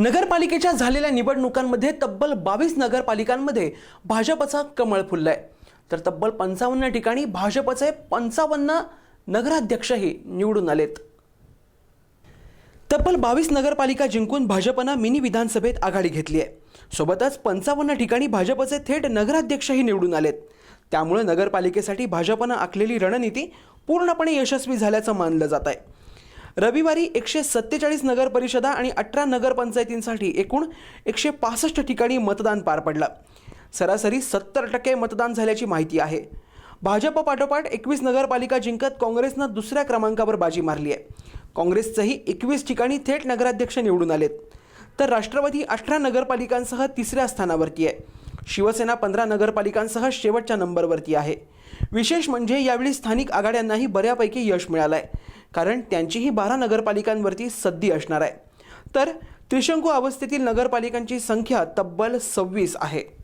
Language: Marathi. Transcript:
नगरपालिकेच्या झालेल्या निवडणुकांमध्ये तब्बल बावीस नगरपालिकांमध्ये भाजपचा कमळ फुललाय. तर तब्बल पंचावन्न ठिकाणी भाजपचे पंचावन्न नगराध्यक्षही निवडून आलेत. तब्बल बावीस नगरपालिका जिंकून भाजपनं मिनी विधानसभेत आघाडी घेतली आहे सोबतच पंचावन्न ठिकाणी भाजपचे थेट नगराध्यक्षही निवडून आलेत. त्यामुळे नगरपालिकेसाठी भाजपनं आखलेली रणनीती पूर्णपणे यशस्वी झाल्याचं मानलं जात आहे रविवारी एकशे सत्तेचाळीस नगर परिषदा आणि अठरा नगरपंचायतींसाठी एकूण एकशे पासष्ट ठिकाणी मतदान पार पडलं. सरासरी सत्तर टक्के मतदान झाल्याची माहिती आहे. भाजप पाठोपाठ एकवीस नगरपालिका जिंकत काँग्रेसनं दुसऱ्या क्रमांकावर बाजी मारली आहे. काँग्रेसचंही एकवीस ठिकाणी थेट नगराध्यक्ष निवडून आलेत. तर राष्ट्रवादी अठरा नगरपालिकांसह तिसऱ्या स्थानावरती आहे. शिवसेना पंधरा नगरपालिकांसह शेवटच्या नंबरवरती आहे. विशेष म्हणजे यावेळी स्थानिक आघाड्यांनाही बऱ्यापैकी यश मिळालं आहे कारण त्यांचीही बारा नगरपालिकांवरती सद्दी असणार आहे. तर त्रिशंकू अवस्थेतील नगरपालिकांची संख्या तब्बल सव्वीस आहे.